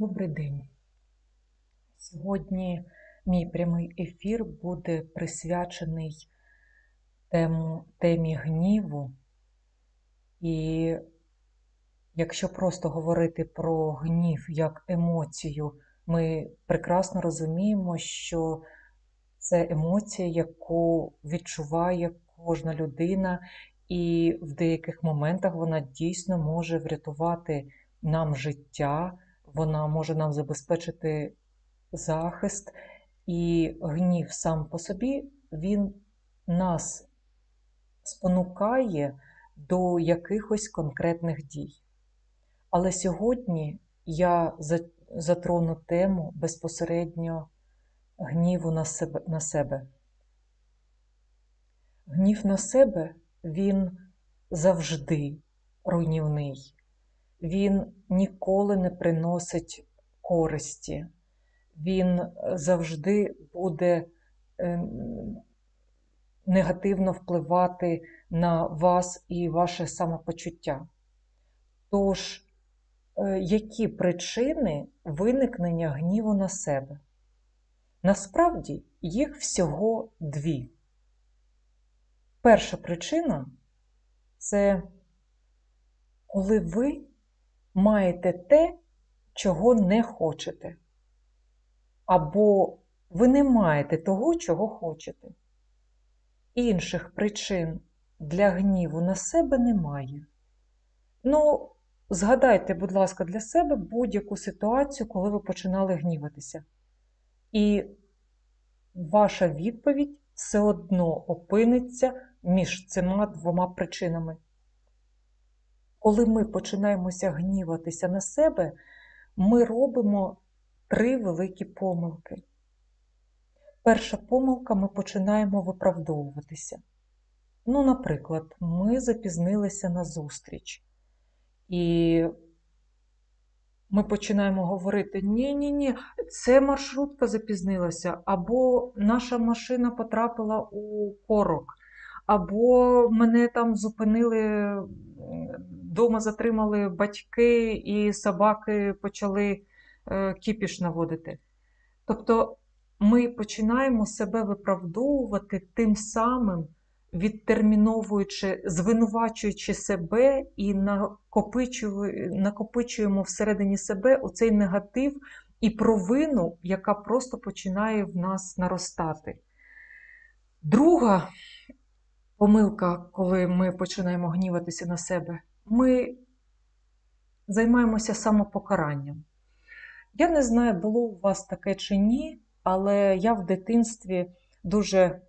Добрий день. Сьогодні мій прямий ефір буде присвячений тему, темі гніву. І якщо просто говорити про гнів як емоцію, ми прекрасно розуміємо, що це емоція, яку відчуває кожна людина, і в деяких моментах вона дійсно може врятувати нам життя, вона може нам забезпечити захист, і гнів сам по собі він нас спонукає до якихось конкретних дій. Але сьогодні я затрону тему безпосередньо гніву на себе. на себе. Гнів на себе він завжди руйнівний він ніколи не приносить користі, він завжди буде ем, негативно впливати на вас і ваше самопочуття. Тож, е, які причини виникнення гніву на себе? Насправді їх всього дві. Перша причина це коли ви маєте те, чого не хочете. Або ви не маєте того, чого хочете. Інших причин для гніву на себе немає. Ну, згадайте, будь ласка, для себе будь-яку ситуацію, коли ви починали гніватися. І ваша відповідь все одно опиниться між цими двома причинами коли ми починаємося гніватися на себе, ми робимо три великі помилки. Перша помилка ми починаємо виправдовуватися. Ну, наприклад, ми запізнилися на зустріч, і ми починаємо говорити: ні-ні, ні, це маршрутка запізнилася, або наша машина потрапила у корок, або мене там зупинили Дома затримали батьки і собаки почали е, кіпіш наводити. Тобто ми починаємо себе виправдовувати тим самим, відтерміновуючи, звинувачуючи себе і накопичуємо всередині себе оцей негатив і провину, яка просто починає в нас наростати. Друга помилка, коли ми починаємо гніватися на себе ми займаємося самопокаранням. Я не знаю, було у вас таке чи ні, але я в дитинстві дуже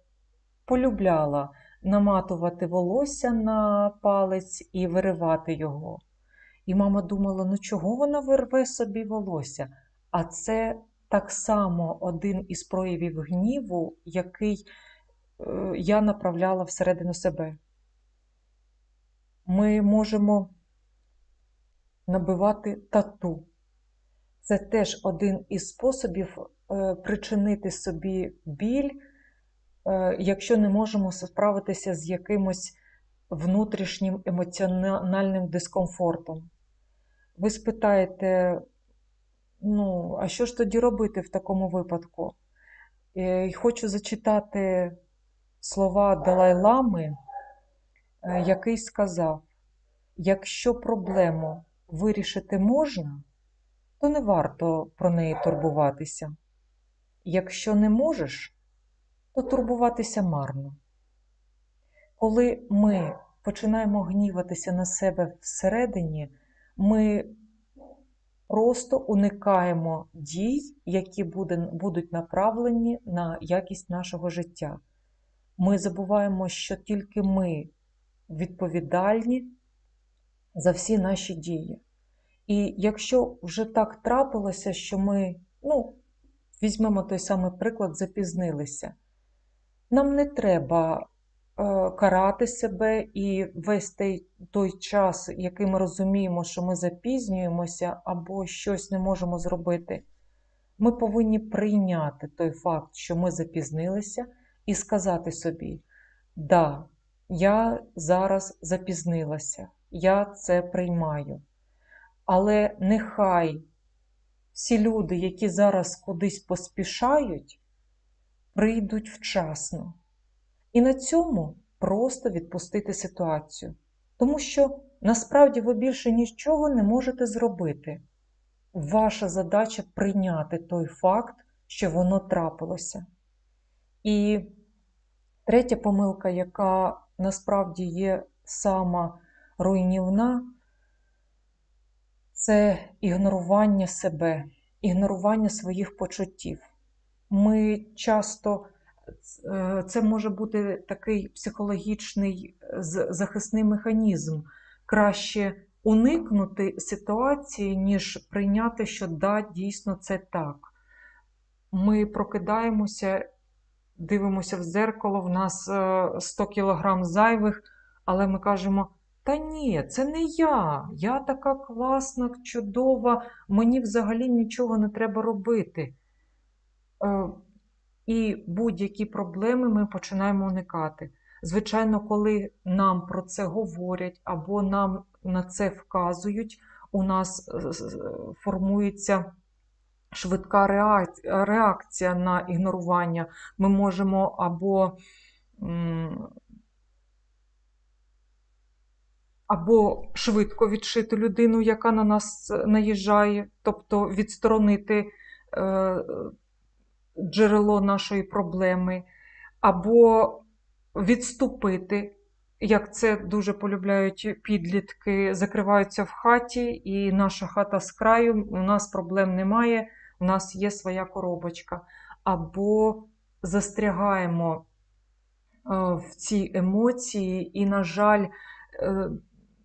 полюбляла наматувати волосся на палець і виривати його. І мама думала, ну чого вона вирве собі волосся? А це так само один із проявів гніву, який я направляла всередину себе ми можемо набивати тату. Це теж один із способів е, причинити собі біль, е, якщо не можемо справитися з якимось внутрішнім емоціональним дискомфортом. Ви спитаєте, ну, а що ж тоді робити в такому випадку? Хочу зачитати слова Далай-Лами. Е, який сказав: якщо проблему вирішити можна, то не варто про неї турбуватися. Якщо не можеш, то турбуватися марно. Коли ми починаємо гніватися на себе всередині, ми просто уникаємо дій, які будуть направлені на якість нашого життя. Ми забуваємо, що тільки ми відповідальні за всі наші дії. І якщо вже так трапилося, що ми, ну, візьмемо той самий приклад, запізнилися, нам не треба е, карати себе і весь той, той час, який ми розуміємо, що ми запізнюємося або щось не можемо зробити. Ми повинні прийняти той факт, що ми запізнилися, і сказати собі: да, я зараз запізнилася, я це приймаю. Але нехай всі люди, які зараз кудись поспішають, прийдуть вчасно. І на цьому просто відпустити ситуацію. Тому що насправді ви більше нічого не можете зробити. Ваша задача прийняти той факт, що воно трапилося. І третя помилка, яка насправді є сама руйнівна, це ігнорування себе, ігнорування своїх почуттів. Ми часто е, це може бути такий психологічний захисний механізм. Краще уникнути ситуації, ніж прийняти, що да, дійсно це так. Ми прокидаємося, дивимося в зеркало, в нас 100 е, кілограм зайвих, але ми кажемо. Та ні, це не я. Я така класна, чудова, мені взагалі нічого не треба робити. Е, і будь-які проблеми ми починаємо уникати. Звичайно, коли нам про це говорять або нам на це вказують, у нас е, формується швидка реакція на ігнорування. Ми можемо або або швидко відшити людину, яка на нас наїжджає, тобто відсторонити е, джерело нашої проблеми, або відступити, як це дуже полюбляють підлітки, закриваються в хаті, і наша хата з краю, у нас проблем немає, у нас є своя коробочка. Або застрягаємо е, в цій емоції, і, на жаль, е,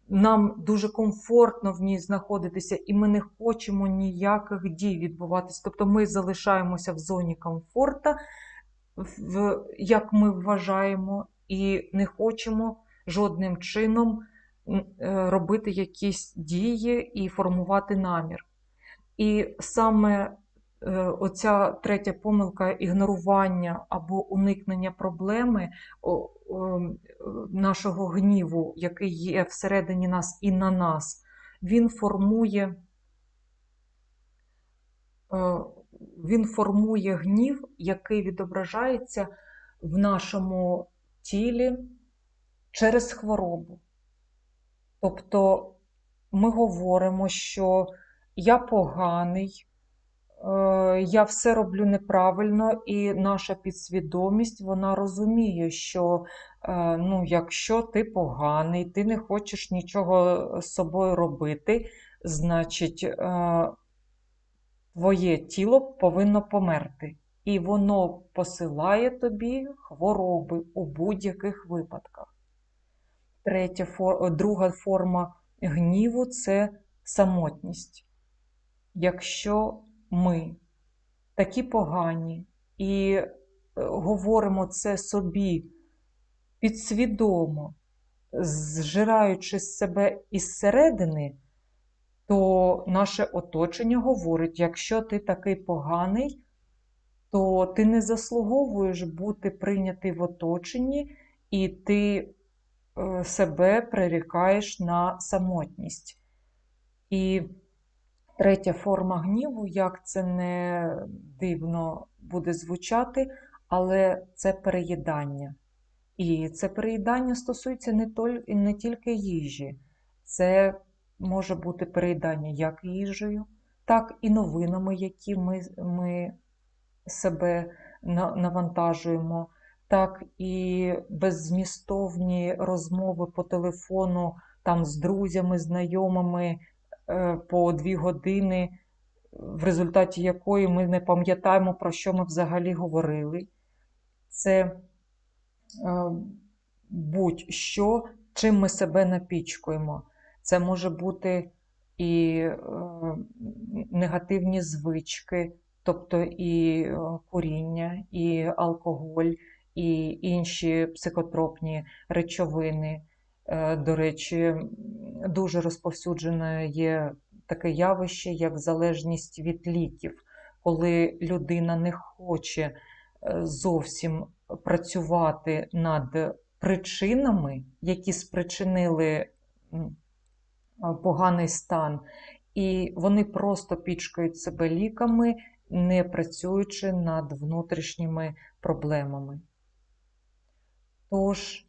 нам дуже комфортно в ній знаходитися, і ми не хочемо ніяких дій відбуватися. Тобто ми залишаємося в зоні комфорта, як ми вважаємо, і не хочемо жодним чином е, робити якісь дії і формувати намір. І саме оця третя помилка ігнорування або уникнення проблеми нашого гніву, який є всередині нас і на нас, він формує. Е, він формує гнів, який відображається в нашому тілі через хворобу. Тобто ми говоримо, що я поганий, Е, я все роблю неправильно, і наша підсвідомість вона розуміє, що е, ну, якщо ти поганий, ти не хочеш нічого з собою робити, значить е, твоє тіло повинно померти. І воно посилає тобі хвороби у будь-яких випадках. Третя, Друга форма гніву це самотність. Якщо ми такі погані, і е, говоримо це собі підсвідомо, зжираючи себе із середини, то наше оточення говорить: якщо ти такий поганий, то ти не заслуговуєш бути прийнятий в оточенні, і ти е, себе прирікаєш на самотність. І Третя форма гніву, як це не дивно буде звучати, але це переїдання. І це переїдання стосується не, толь, не тільки їжі, це може бути переїдання як їжею, так і новинами, які ми ми себе навантажуємо, так і беззмістовні розмови по телефону там з друзями, знайомими, по дві години, в результаті якої ми не пам'ятаємо, про що ми взагалі говорили. Це е, будь-що, чим ми себе напічкуємо. Це може бути і е, негативні звички, тобто і куріння, і алкоголь, і інші психотропні речовини. Е, до речі, дуже розповсюджене є таке явище, як залежність від ліків, коли людина не хоче е, зовсім працювати над причинами, які спричинили поганий стан, і вони просто пічкають себе ліками, не працюючи над внутрішніми проблемами. Тож,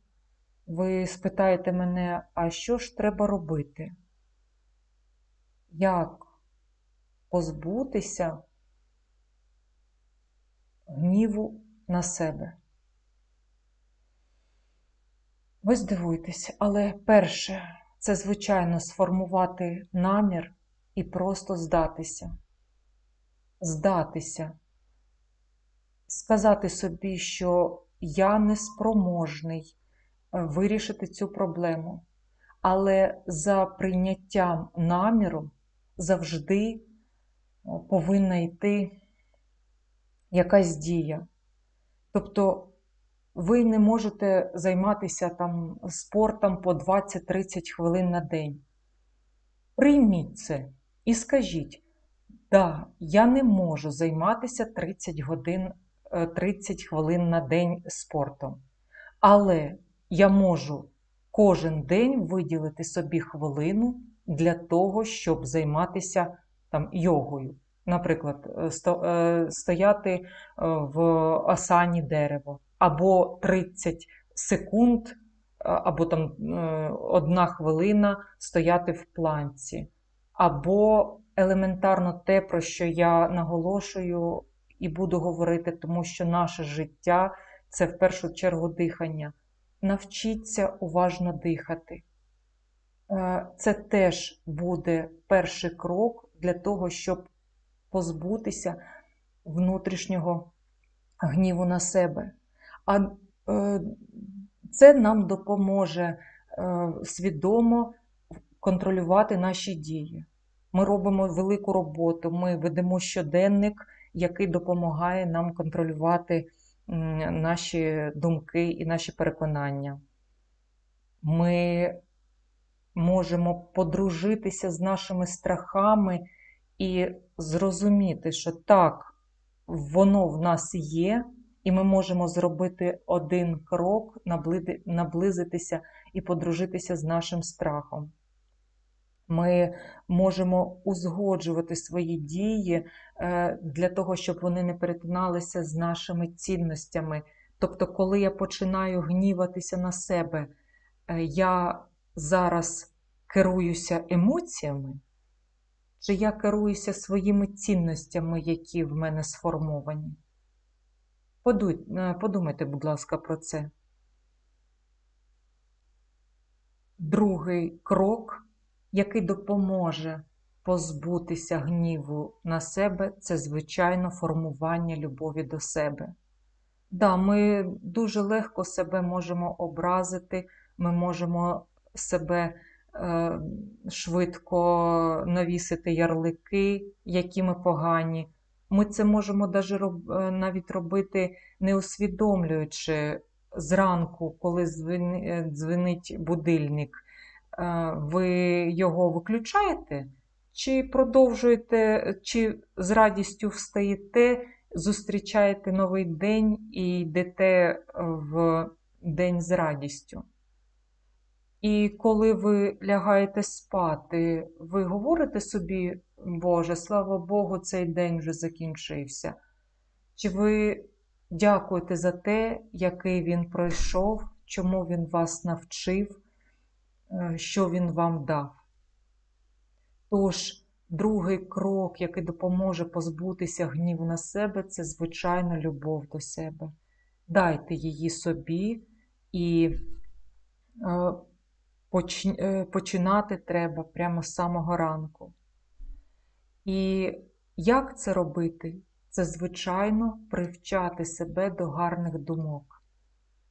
ви спитаєте мене, а що ж треба робити? Як позбутися гніву на себе? Ви здивуєтесь, але перше це, звичайно, сформувати намір і просто здатися. Здатися, сказати собі, що я неспроможний вирішити цю проблему, але за прийняттям наміру завжди повинна йти якась дія. Тобто ви не можете займатися там спортом по 20-30 хвилин на день. Прийміть це і скажіть, да, я не можу займатися 30 годин, 30 е, хвилин на день спортом. Але я можу кожен день виділити собі хвилину для того, щоб займатися там йогою. Наприклад, е, е, стояти в асані дерево або 30 секунд, або там е, одна хвилина стояти в планці, або елементарно те, про що я наголошую і буду говорити, тому що наше життя це в першу чергу дихання. Навчіться уважно дихати. Е, це теж буде перший крок для того, щоб позбутися внутрішнього гніву на себе. А е, це нам допоможе е, свідомо контролювати наші дії. Ми робимо велику роботу, ми ведемо щоденник, який допомагає нам контролювати наші думки і наші переконання. Ми можемо подружитися з нашими страхами і зрозуміти, що так, воно в нас є, і ми можемо зробити один крок, наблизитися і подружитися з нашим страхом. Ми можемо узгоджувати свої дії е, для того, щоб вони не перетиналися з нашими цінностями. Тобто, коли я починаю гніватися на себе, е, я зараз керуюся емоціями, чи я керуюся своїми цінностями, які в мене сформовані. Е, подумайте, будь ласка, про це. Другий крок, який допоможе позбутися гніву на себе, це, звичайно, формування любові до себе. Да, ми дуже легко себе можемо образити, ми можемо себе е, швидко навісити ярлики, які ми погані. Ми це можемо е, навіть робити, не усвідомлюючи зранку, коли е, дзвенить будильник. Е, ви його виключаєте, чи продовжуєте, чи з радістю встаєте, зустрічаєте новий день і йдете в день з радістю. І коли ви лягаєте спати, ви говорите собі, Боже, слава Богу, цей день вже закінчився. Чи ви дякуєте за те, який він пройшов, чому він вас навчив, е, що він вам дав? Тож, другий крок, який допоможе позбутися гніву на себе, це звичайно любов до себе. Дайте її собі і е, е, починати треба прямо з самого ранку. І як це робити? Це, звичайно, привчати себе до гарних думок.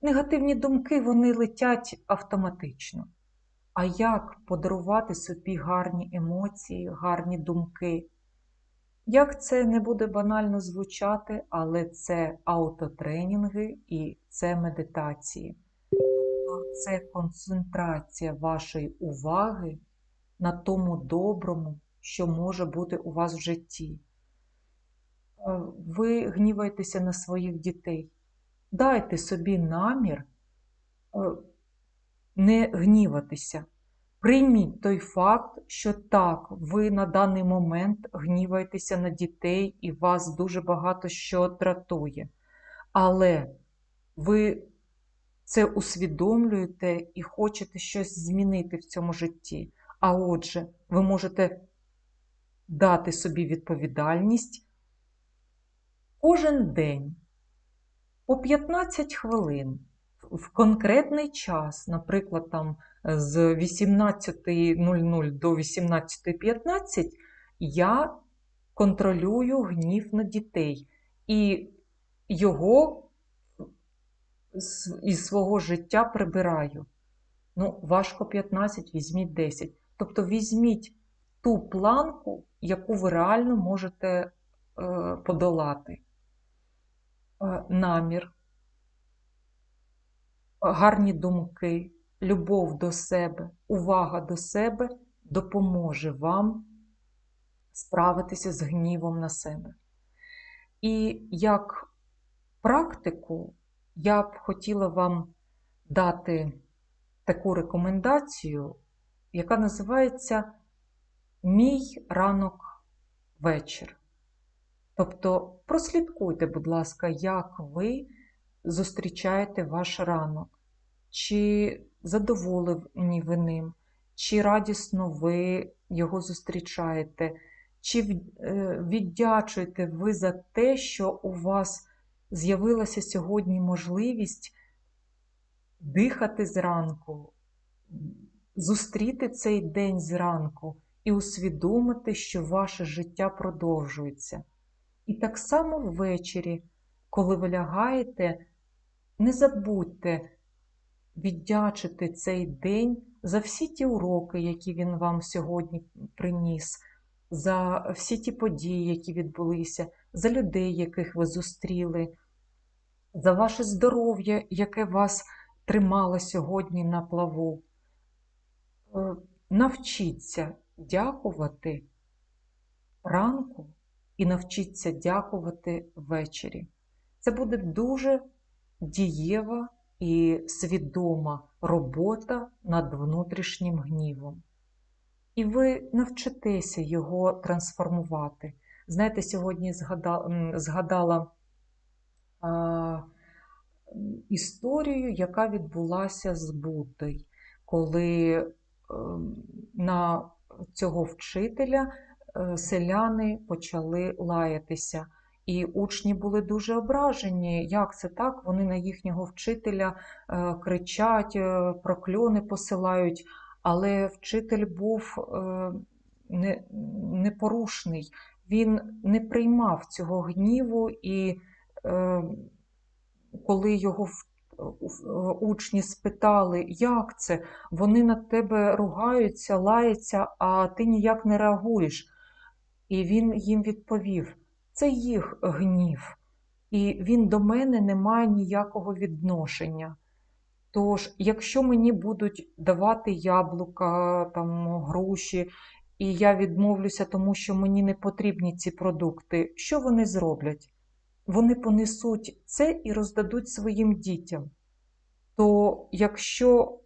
Негативні думки вони летять автоматично. А як подарувати собі гарні емоції, гарні думки? Як це не буде банально звучати, але це аутотренінги і це медитації. Тобто це концентрація вашої уваги на тому доброму, що може бути у вас в житті. Е, ви гніваєтеся на своїх дітей. Дайте собі намір е, не гніватися. Прийміть той факт, що так, ви на даний момент гніваєтеся на дітей і вас дуже багато що дратує. Але ви це усвідомлюєте і хочете щось змінити в цьому житті. А отже, ви можете дати собі відповідальність кожен день по 15 хвилин в конкретний час, наприклад, там з 18.00 до 18.15, я контролюю гнів на дітей і його із свого життя прибираю. Ну, важко 15, візьміть 10. Тобто візьміть ту планку, яку ви реально можете е, подолати. Е, намір, гарні думки, любов до себе, увага до себе допоможе вам справитися з гнівом на себе. І як практику я б хотіла вам дати таку рекомендацію, яка називається Мій ранок вечір. Тобто прослідкуйте, будь ласка, як ви зустрічаєте ваш ранок, чи задоволені ви ним, чи радісно ви його зустрічаєте, чи е, віддячуєте ви за те, що у вас з'явилася сьогодні можливість дихати зранку, зустріти цей день зранку і усвідомити, що ваше життя продовжується. І так само ввечері, коли ви лягаєте, не забудьте віддячити цей день за всі ті уроки, які він вам сьогодні приніс, за всі ті події, які відбулися, за людей, яких ви зустріли, за ваше здоров'я, яке вас тримало сьогодні на плаву. Е, навчіться дякувати ранку і навчіться дякувати ввечері. Це буде дуже дієва і свідома робота над внутрішнім гнівом. І ви навчитеся його трансформувати. Знаєте, сьогодні згадала, згадала а, історію, яка відбулася з Буддою, коли е, на цього вчителя е, селяни почали лаятися. І учні були дуже ображені. Як це так? Вони на їхнього вчителя е, кричать, е, прокльони посилають, але вчитель був е, не, непорушний, він не приймав цього гніву, і коли його учні спитали, як це, вони на тебе ругаються, лаються, а ти ніяк не реагуєш. І він їм відповів це їх гнів, і він до мене не має ніякого відношення. Тож, якщо мені будуть давати яблука, там, груші, і я відмовлюся, тому що мені не потрібні ці продукти, що вони зроблять? Вони понесуть це і роздадуть своїм дітям. То якщо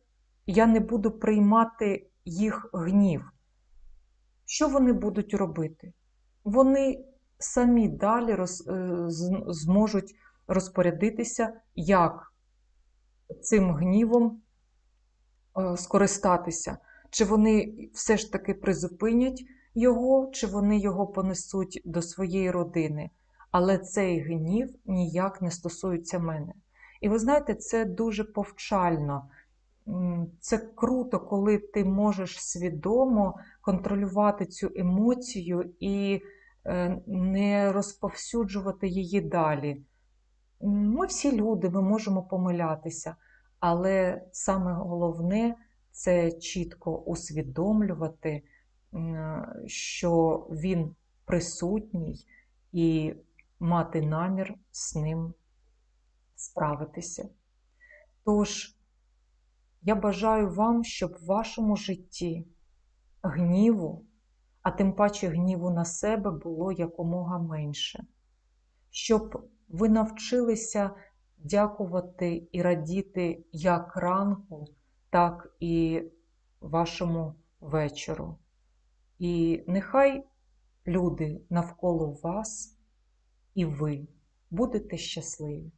я не буду приймати їх гнів, що вони будуть робити? Вони самі далі роз, е, зможуть розпорядитися, як цим гнівом е, скористатися. Чи вони все ж таки призупинять його, чи вони його понесуть до своєї родини. Але цей гнів ніяк не стосується мене. І ви знаєте, це дуже повчально. Це круто, коли ти можеш свідомо контролювати цю емоцію і не розповсюджувати її далі. Ми всі люди, ми можемо помилятися, але саме головне це чітко усвідомлювати, що він присутній і мати намір з ним справитися. Тож, я бажаю вам, щоб в вашому житті гніву а тим паче гніву на себе було якомога менше, щоб ви навчилися дякувати і радіти як ранку, так і вашому вечору. І нехай люди навколо вас і ви будете щасливі.